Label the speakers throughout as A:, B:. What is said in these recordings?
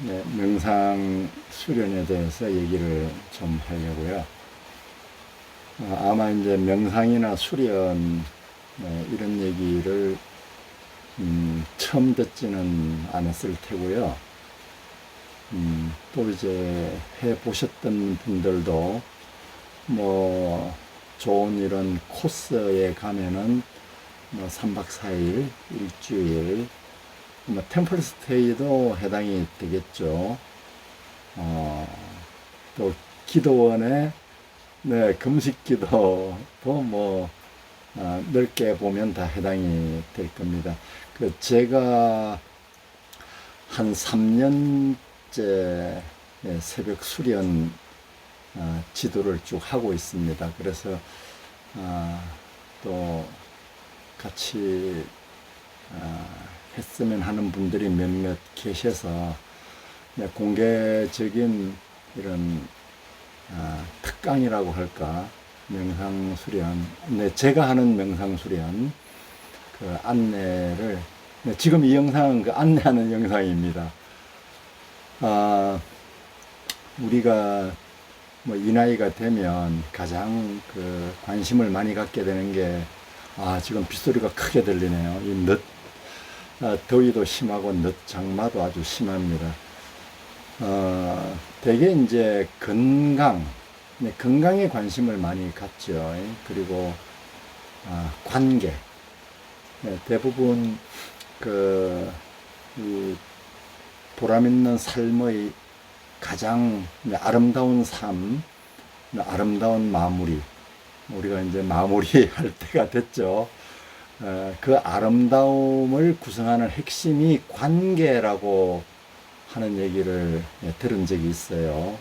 A: 네, 명상 수련에 대해서 얘기를 좀 하려고요. 아, 아마 이제 명상이나 수련 네, 이런 얘기를 음, 처음 듣지는 않았을 테고요. 음, 또 이제 해 보셨던 분들도 뭐 좋은 이런 코스에 가면은 뭐 3박 4일, 일주일, 뭐 템플 스테이도 해당이 되겠죠. 어, 또 기도원에 네, 금식 기도도 뭐 아, 넓게 보면 다 해당이 될 겁니다. 그 제가 한 3년째 예, 새벽 수련 아, 지도를 쭉 하고 있습니다. 그래서 아, 또 같이 아, 했으면 하는 분들이 몇몇 계셔서 네, 공개적인 이런 아, 특강이라고 할까 명상 수련 네 제가 하는 명상 수련 그 안내를 네, 지금 이 영상은 그 안내하는 영상입니다. 아 우리가 뭐 이 나이가 되면 가장 그 관심을 많이 갖게 되는 게 아 지금 빗소리가 크게 들리네요. 이 늦, 아, 더위도 심하고 늦 장마도 아주 심합니다. 어, 대개 이제 건강, 네, 건강에 관심을 많이 갖죠. 그리고 아, 관계. 네, 대부분 그, 이 보람 있는 삶의 가장 아름다운 삶, 아름다운 마무리. 우리가 이제 마무리할 때가 됐죠. 어, 그 아름다움을 구성하는 핵심이 관계라고 하는 얘기를 예, 들은 적이 있어요.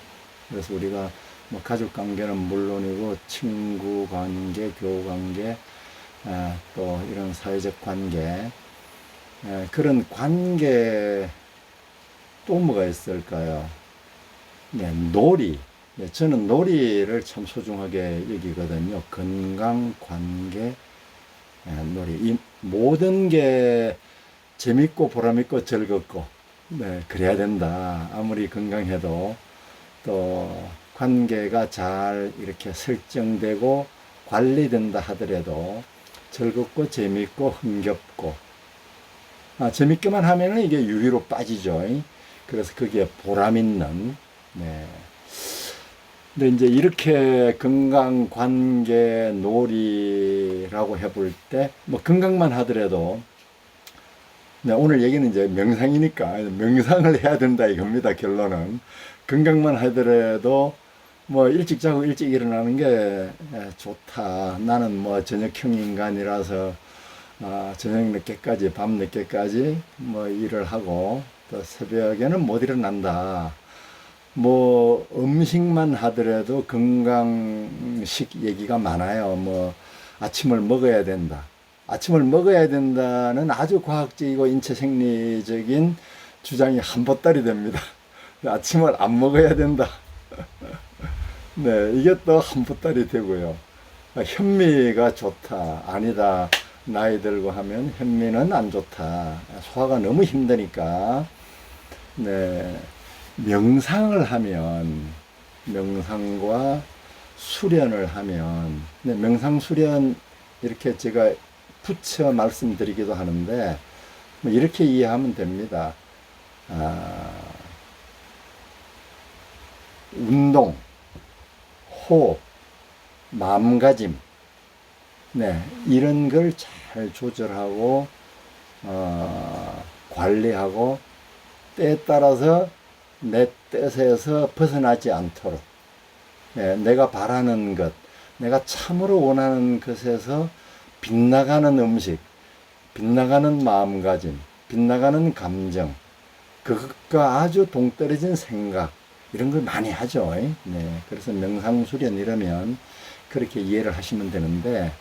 A: 그래서 우리가 뭐 가족 관계는 물론이고 친구 관계, 교우 관계, 아, 또 이런 사회적 관계, 에, 그런 관계 또 뭐가 있을까요? 네, 놀이. 네, 저는 놀이를 참 소중하게 여기거든요. 건강, 관계, 예, 놀이. 이 모든 게 재밌고 보람있고 즐겁고, 네, 그래야 된다. 아무리 건강해도 또 관계가 잘 이렇게 설정되고 관리된다 하더라도 즐겁고 재밌고 흥겹고, 아, 재밌게만 하면은 이게 유희로 빠지죠. 그래서 그게 보람 있는, 네. 근데 이제 이렇게 건강 관계 놀이라고 해볼 때 뭐 건강만 하더라도 네, 오늘 얘기는 이제 명상이니까 명상을 해야 된다 이겁니다 결론은. 건강만 하더라도 뭐 일찍 자고 일찍 일어나는 게 예, 좋다. 나는 뭐 저녁형 인간이라서 아, 저녁 늦게까지 밤 늦게까지 뭐 일을 하고 또 새벽에는 못 일어난다 뭐 음식만 하더라도 건강식 얘기가 많아요. 뭐 아침을 먹어야 된다. 아침을 먹어야 된다는 아주 과학적이고 인체 생리적인 주장이 한보따리 됩니다. 아침을 안 먹어야 된다. 네, 이게 또 한보따리 되고요. 현미가 좋다. 아니다. 나이 들고 하면 현미는 안 좋다. 소화가 너무 힘드니까. 네. 명상을 하면 명상과 수련을 하면 네, 명상 수련 이렇게 제가 붙여 말씀드리기도 하는데 뭐 이렇게 이해하면 됩니다. 아, 운동, 호흡, 마음가짐, 네 이런 걸 잘 조절하고 어, 관리하고 때에 따라서 내 뜻에서 벗어나지 않도록 예, 내가 바라는 것, 내가 참으로 원하는 것에서 빗나가는 음식, 빗나가는 마음가짐, 빗나가는 감정, 그것과 아주 동떨어진 생각 이런 걸 많이 하죠. 네, 그래서 명상수련 이러면 그렇게 이해를 하시면 되는데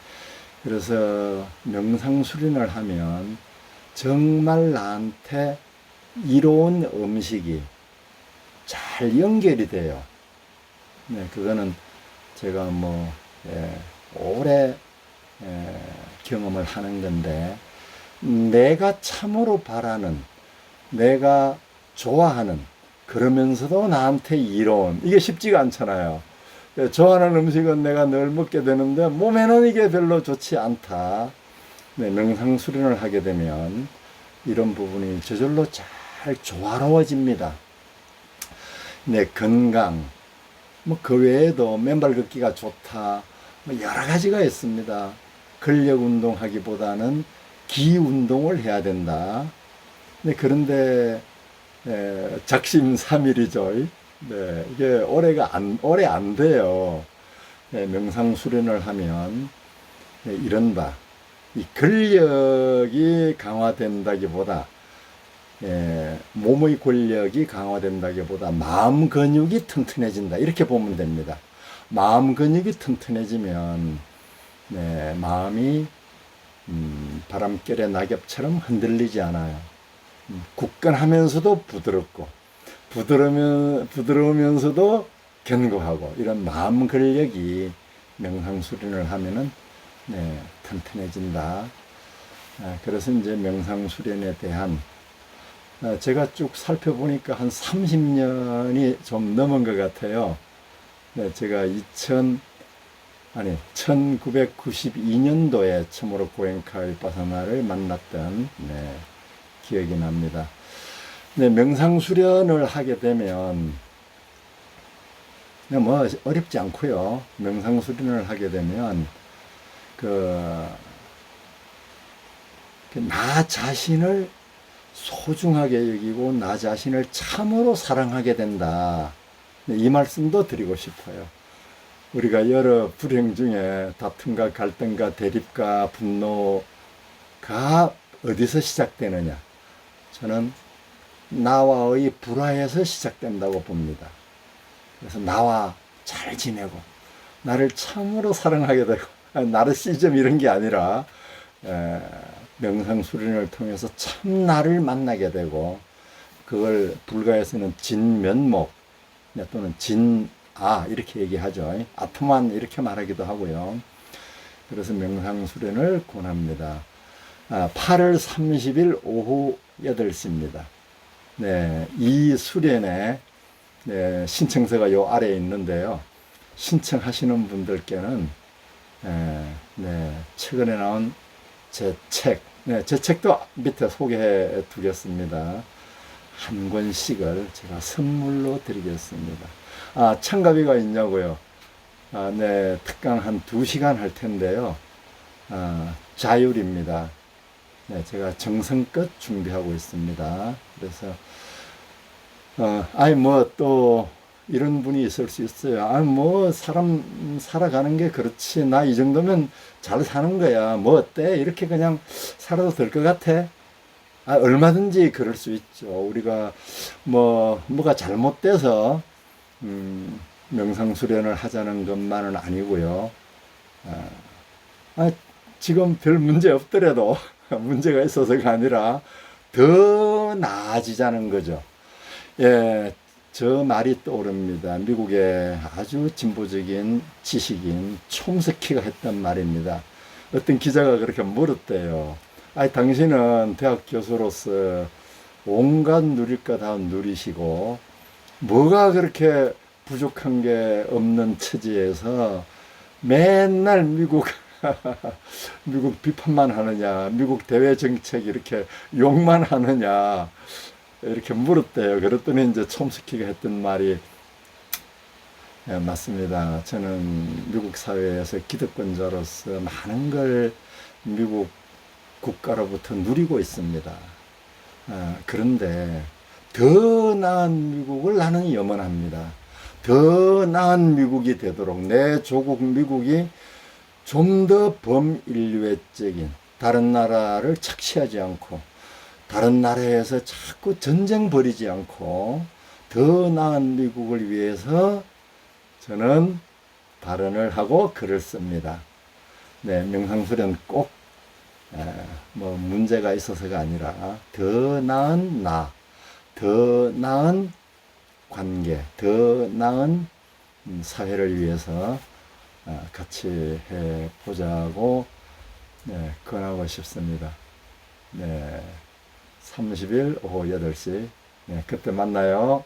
A: 그래서 명상수련을 하면 정말 나한테 이로운 음식이 잘 연결이 돼요. 네, 그거는 제가 뭐, 예, 오래 예, 경험을 하는 건데, 내가 참으로 바라는, 내가 좋아하는, 그러면서도 나한테 이로운 이게 쉽지가 않잖아요. 예, 좋아하는 음식은 내가 늘 먹게 되는데 몸에는 이게 별로 좋지 않다. 네, 명상 수련을 하게 되면 이런 부분이 저절로 잘 조화로워집니다. 네, 건강, 뭐 그 외에도 맨발 걷기가 좋다. 뭐 여러 가지가 있습니다. 근력 운동하기보다는 기 운동을 해야 된다. 네, 그런데 에, 작심 삼일이죠. 네, 이게 오래가 안 오래 안 돼요. 네, 명상 수련을 하면 네, 이른바 이 근력이 강화된다기보다 예, 몸의 권력이 강화된다기보다 마음 근육이 튼튼해진다 이렇게 보면 됩니다. 마음 근육이 튼튼해지면 네, 마음이 음, 바람결의 낙엽처럼 흔들리지 않아요. 음, 굳건하면서도 부드럽고 부드러우면 부드러우면서도 견고하고 이런 마음 근력이 명상 수련을 하면은 네, 튼튼해진다. 아, 그래서 이제 명상 수련에 대한 아, 제가 쭉 살펴보니까 한 30년이 좀 넘은 것 같아요. 네, 제가 2000 아니 1992년도에 처음으로 고엔카 일바사나를 만났던 네, 기억이 납니다. 네, 명상 수련을 하게 되면 네, 뭐 어렵지 않고요. 명상 수련을 하게 되면 그 나 자신을 소중하게 여기고 나 자신을 참으로 사랑하게 된다. 네, 이 말씀도 드리고 싶어요. 우리가 여러 불행 중에 다툼과 갈등과 대립과 분노가 어디서 시작되느냐? 저는 나와의 불화에서 시작된다고 봅니다. 그래서 나와 잘 지내고 나를 참으로 사랑하게 되고 나르시즘 이런 게 아니라 에, 명상 수련을 통해서 참 나를 만나게 되고 그걸 불가에서는 진면목 네, 또는 진아 이렇게 얘기하죠. 아트만 이렇게 말하기도 하고요. 그래서 명상 수련을 권합니다. 아, 8월 30일 오후 8시입니다. 네, 이 수련에 네, 신청서가 요 아래에 있는데요. 신청하시는 분들께는 에, 네, 최근에 나온 제 책, 네, 제 책도 밑에 소개해 두겠습니다. 한 권씩을 제가 선물로 드리겠습니다. 아, 참가비가 있냐고요? 아, 네, 특강 한두 시간 할 텐데요. 아, 자율입니다. 네, 제가 정성껏 준비하고 있습니다. 그래서, 어, 아니, 뭐, 또, 이런 분이 있을 수 있어요. 아, 뭐, 사람 살아가는 게 그렇지. 나 이 정도면 잘 사는 거야. 뭐 어때? 이렇게 그냥 살아도 될 것 같아. 아, 얼마든지 그럴 수 있죠. 우리가 뭐, 뭐가 잘못돼서, 음, 명상 수련을 하자는 것만은 아니고요. 아, 아, 지금 별 문제 없더라도 문제가 있어서가 아니라 더 나아지자는 거죠. 예, 저 말이 떠오릅니다. 미국의 아주 진보적인 지식인 촘스키가 했던 말입니다. 어떤 기자가 그렇게 물었대요. 아니, 당신은 대학 교수로서 온갖 누릴 거 다 누리시고, 뭐가 그렇게 부족한 게 없는 처지에서 맨날 미국, 미국 비판만 하느냐, 미국 대외 정책 이렇게 욕만 하느냐, 이렇게 물었대요. 그랬더니 이제 촘스키가 했던 말이 예, 맞습니다. 저는 미국 사회에서 기득권자로서 많은 걸 미국 국가로부터 누리고 있습니다. 아, 그런데 더 나은 미국을 나는 염원합니다. 더 나은 미국이 되도록 내 조국 미국이 좀 더 범인류애적인 다른 나라를 착시하지 않고 다른 나라에서 자꾸 전쟁 벌이지 않고 더 나은 미국을 위해서 저는 발언을 하고 글을 씁니다. 네, 명상수련 꼭, 에, 뭐, 문제가 있어서가 아니라, 더 나은 나, 더 나은 관계, 더 나은 음, 사회를 위해서 어, 같이 해 보자고, 네, 권하고 싶습니다. 네. 30일 오후 8시. 네, 그때 만나요.